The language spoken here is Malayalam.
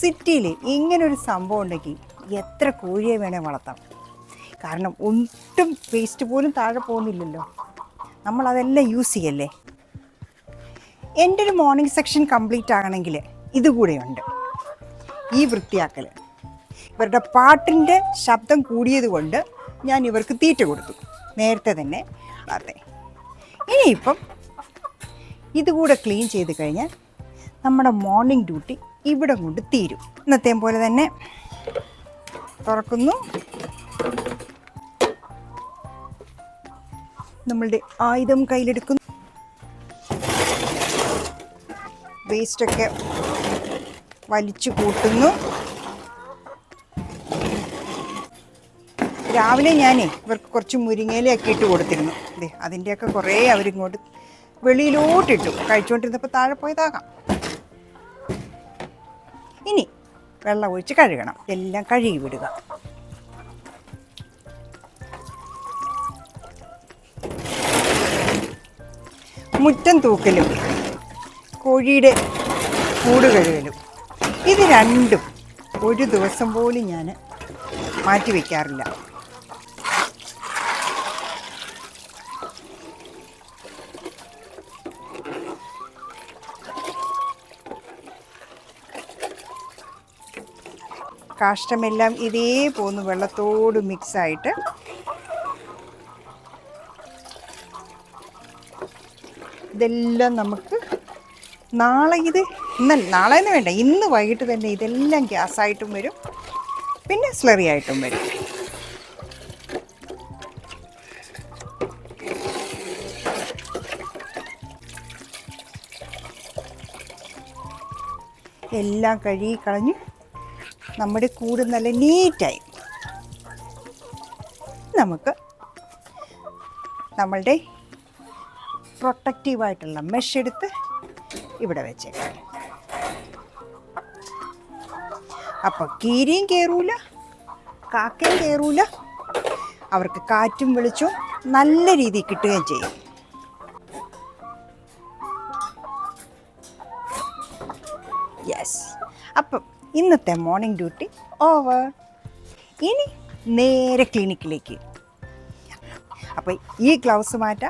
സിറ്റിയിൽ ഇങ്ങനൊരു സംഭവം ഉണ്ടെങ്കിൽ എത്ര കോഴിയെ വേണേൽ വളർത്താം. കാരണം ഒട്ടും വേസ്റ്റ് പോലും താഴെ പോകുന്നില്ലല്ലോ. നമ്മളതെല്ലാം യൂസ് ചെയ്യല്ലേ? എന്റെ ഒരു മോർണിംഗ് സെക്ഷൻ കംപ്ലീറ്റ് ആകണമെങ്കിൽ ഇതുകൂടെയുണ്ട് ഈ വൃത്തിയാക്കൽ ഇവരുടെ പാട്ടിന്റെ ശബ്ദം കൂടിയത് കൊണ്ട് ഞാൻ ഇവർക്ക് തീറ്റ കൊടുത്തു. നേരത്തെ തന്നെ അതെ. ഇനിയിപ്പം ഇതുകൂടെ ക്ലീൻ ചെയ്ത് കഴിഞ്ഞാൽ നമ്മുടെ മോർണിംഗ് ഡ്യൂട്ടി ഇവിടെ കൊണ്ട് തീരും. ഇന്നത്തെയും പോലെ തന്നെ തുറക്കുന്നു. നമ്മളുടെ ആയുധം കയ്യിലെടുക്കുന്നു. വേസ്റ്റൊക്കെ വലിച്ചു കൂട്ടുന്നു. രാവിലെ ഞാൻ ഇവർക്ക് കുറച്ച് മുരിങ്ങയിലൊക്കെ ഇട്ട് കൊടുത്തിരുന്നു. അതെ അതിന്റെയൊക്കെ കുറേ അവരിങ്ങോട്ട് വെളിയിലോട്ടിട്ടു. കഴിച്ചുകൊണ്ടിരുന്നപ്പോൾ താഴെ പോയതാകാം. ഇനി വെള്ളം ഒഴിച്ച് കഴുകണം. എല്ലാം കഴുകി വിടുക. മുറ്റം തൂക്കലും കോഴിയുടെ കൂട് കഴുകലും ഇത് രണ്ടും ഒരു ദിവസം പോലും ഞാൻ മാറ്റി വയ്ക്കാറില്ല കാഷ്ടമെല്ലാം ഇതേ പോന്ന് വെള്ളത്തോട് മിക്സായിട്ട്. ഇതെല്ലാം നമുക്ക് നാളെ ഇത് ഇന്നല്ല നാളെ തന്നെ വേണ്ട. ഇന്ന് വൈകിട്ട് തന്നെ ഇതെല്ലാം ഗ്യാസായിട്ടും വരും. പിന്നെ സ്ലറി ആയിട്ടും വരും. എല്ലാം കഴുകി കളഞ്ഞു നമ്മുടെ കൂട് നല്ല നീറ്റായി. നമുക്ക് നമ്മളുടെ പ്രൊട്ടക്റ്റീവായിട്ടുള്ള മെഷ് എടുത്ത് ഇവിടെ വെച്ചേക്കാം. അപ്പോൾ കീരിയും കയറൂല കാക്കയും കയറൂല അവർക്ക് കാറ്റും വെളിച്ചവും നല്ല രീതിയിൽ കിട്ടുകയും ചെയ്യും. യെസ് അപ്പം ഇന്നത്തെ മോർണിംഗ് ഡ്യൂട്ടി ഓവർ ഇനി നേരെ ക്ലിനിക്കിലേക്ക് അപ്പോൾ ഈ ഗ്ലൗസ് മാറ്റാം.